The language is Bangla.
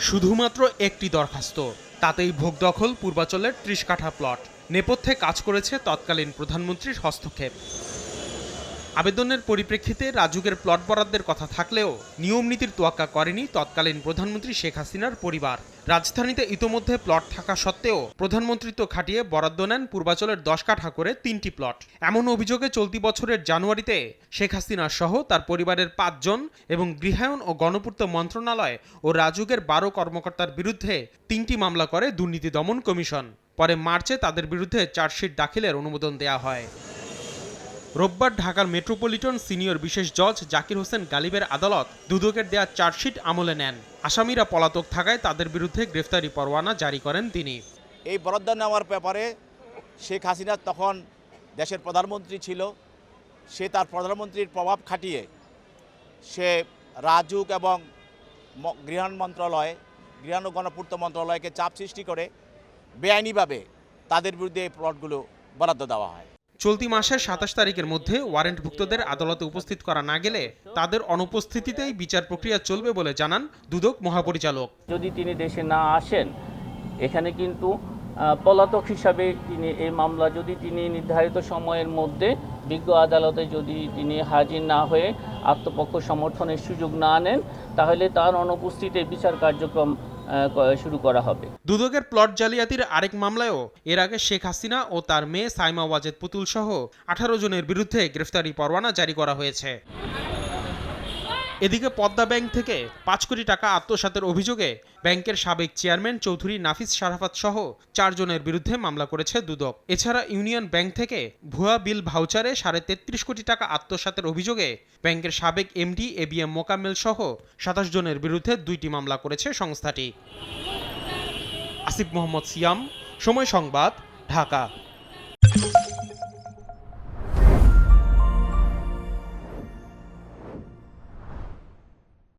শুধুমাত্র একটি দরখাস্ত, তাতেই ভোগ দখল, পূর্বাচলের ত্রিশ কাঠা প্লট। নেপথ্যে কাজ করেছে তৎকালীন প্রধানমন্ত্রীর হস্তক্ষেপ। আবেদনের পরিপ্রেক্ষিতে রাজুকের প্লট বরাদ্দের কথা থাকলেও নিয়ম নীতির তোয়াক্কা করেনি তৎকালীন প্রধানমন্ত্রী শেখ হাসিনার পরিবার। রাজধানীতে ইতোমধ্যে প্লট থাকা সত্ত্বেও প্রধানমন্ত্রিত্ব খাটিয়ে বরাদ্দ নেন পূর্বাচলের দশ কাঠা করে তিনটি প্লট। এমন অভিযোগে চলতি বছরের জানুয়ারিতে শেখ হাসিনা সহ তার পরিবারের পাঁচজন এবং গৃহায়ন ও গণপূর্ত মন্ত্রণালয় ও রাজুকের বারো কর্মকর্তার বিরুদ্ধে তিনটি মামলা করে দুর্নীতি দমন কমিশন। পরে মার্চে তাদের বিরুদ্ধে চার্জশিট দাখিলের অনুমোদন দেওয়া হয়। রোববার ঢাকার মেট্রোপলিটন সিনিয়র বিশেষ জজ জাকির হোসেন গালিবের আদালত দুদকের দেয়া চার্জশিট আমলে নেন। আসামিরা পলাতক থাকায় তাদের বিরুদ্ধে গ্রেফতারি পরোয়ানা জারি করেন তিনি। এই বরাদ্দ নেওয়ার ব্যাপারে শেখ হাসিনা তখন দেশের প্রধানমন্ত্রী ছিল। সে তার প্রধানমন্ত্রীর প্রভাব খাটিয়ে সে রাজুক এবং গৃহায়ণ মন্ত্রণালয় গৃহায়ণ ও গণপূর্ত মন্ত্রণালয়কে চাপ সৃষ্টি করে বেআইনিভাবে তাদের বিরুদ্ধে এই প্লটগুলো বরাদ্দ দেওয়া হয়। চলতি মাসের সাতাশ তারিখের মধ্যে ওয়ারেন্টভুক্তদের আদালতে উপস্থিত করা না গেলে তাদের অনুপস্থিতিতেই বিচার প্রক্রিয়া চলবে বলে জানান দুদক মহাপরিচালক। যদি তিনি দেশে না আসেন, এখানে কিন্তু পলাতক হিসাবে তিনি এই মামলা যদি তিনি নির্ধারিত সময়ের মধ্যে বিজ্ঞ আদালতে যদি তিনি হাজির না হয়ে আত্মপক্ষ সমর্থনের সুযোগ না নেন, তাহলে তার অনুপস্থিতিতে বিচার কার্যক্রম শুরু করা হবে। দুদকের প্লট জালিয়াতির আরেক মামলায়ও এর আগে শেখ হাসিনা ও তার মেয়ে সাইমা ওয়াজেদ পুতুল সহ আঠারো জনের বিরুদ্ধে গ্রেফতারি পরোয়ানা জারি করা হয়েছে। এদিকে পদ্মা ব্যাংক থেকে পাঁচ কোটি টাকা আত্মসাতের অভিযোগে ব্যাংকের সাবেক চেয়ারম্যান চৌধুরী নাফিস শারাফাত সহ চারজনের বিরুদ্ধে মামলা করেছে দুদক। এছাড়া ইউনিয়ন ব্যাংক থেকে ভুয়া বিল ভাউচারে সাড়ে তেত্রিশ কোটি টাকা আত্মসাতের অভিযোগে ব্যাংকের সাবেক MD A B M Mokammel সহ সাতাশ জনের বিরুদ্ধে দুইটি মামলা করেছে সংস্থাটি। আসিফ মোহাম্মদ সিয়াম, সময় সংবাদ, ঢাকা।